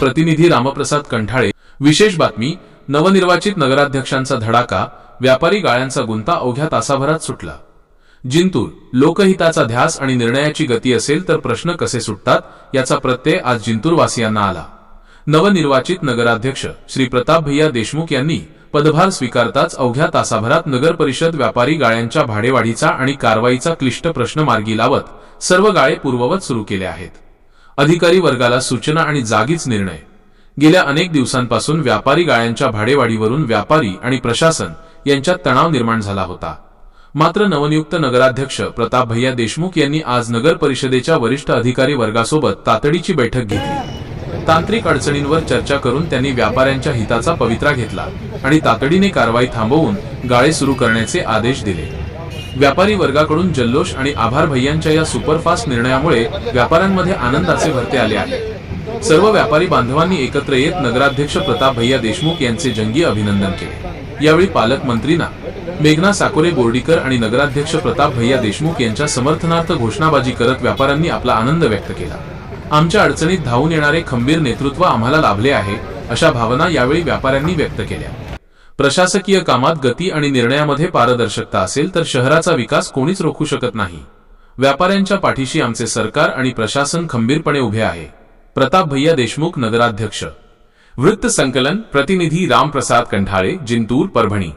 प्रतिनिधी रामप्रसाद कंठाळे. विशेष बातमी नवनिर्वाचित नगराध्यक्षांचा धडाका व्यापारी गाळ्यांचा गुंता अवघ्या तासाभरात सुटला. जिंतूर लोकहिताचा ध्यास आणि निर्णयाची गती असेल तर प्रश्न कसे सुटतात याचा प्रत्यय आज जिंतूर वासियांना आला. नवनिर्वाचित नगराध्यक्ष श्री प्रताप भैया देशमुख यांनी पदभार स्वीकारताच अवघ्या तासाभरात नगर परिषद व्यापारी गाळ्यांच्या भाडेवाढीचा आणि कारवाईचा क्लिष्ट प्रश्न मार्गी लावत सर्व गाळे पूर्ववत सुरू केले आहेत. अधिकारी वर्गाला सूचना आणि जागीच निर्णय. गेल्या अनेक दिवसांपासून व्यापारी गाळ्यांच्या भाडेवाढीवरून व्यापारी आणि प्रशासन यांच्यात तणाव निर्माण झाला होता. मात्र नवनियुक्त नगराध्यक्ष प्रताप भैया देशमुख यांनी आज नगर परिषदेच्या वरिष्ठ अधिकारी वर्गासोबत तातडीची बैठक घेतली. तांत्रिक अडचणींवर चर्चा करून त्यांनी व्यापाऱ्यांच्या हिताचा पवित्रा घेतला आणि तातडीने कारवाई थांबवून गाळे सुरू करण्याचे आदेश दिले. व्यापारी वर्गाकडून जल्लोष आणि आभार भैयांच्या या सुपरफास्ट निर्णयामुळे व्यापाऱ्यांमध्ये आनंदाचे भरते आले आहे. सर्व व्यापारी बांधवांनी एकत्र येत नगराध्यक्ष प्रताप भैया देशमुख यांचे जंगी अभिनंदन केले. यावेळी पालकमंत्रींना मेघना साकोरे बोर्डीकर आणि नगराध्यक्ष प्रताप भैया देशमुख यांच्या समर्थनार्थ घोषणाबाजी करत व्यापाऱ्यांनी आपला आनंद व्यक्त केला. आमच्या अडचणीत धावून येणारे खंबीर नेतृत्व आम्हाला लाभले आहे अशा भावना यावेळी व्यापाऱ्यांनी व्यक्त केल्या. प्रशासकीय कामात गती आणि निर्णयामध्ये पारदर्शकता असेल तर शहराचा विकास कोणीच रोखू शकत नाही. व्यापाऱ्यांच्या पाठीशी आमचे सरकार आणि प्रशासन खंबीरपणे उभे आहे. प्रताप भैया देशमुख नगराध्यक्ष. वृत्त संकलन प्रतिनिधी रामप्रसाद कंठाळे जिंतूर परभणी.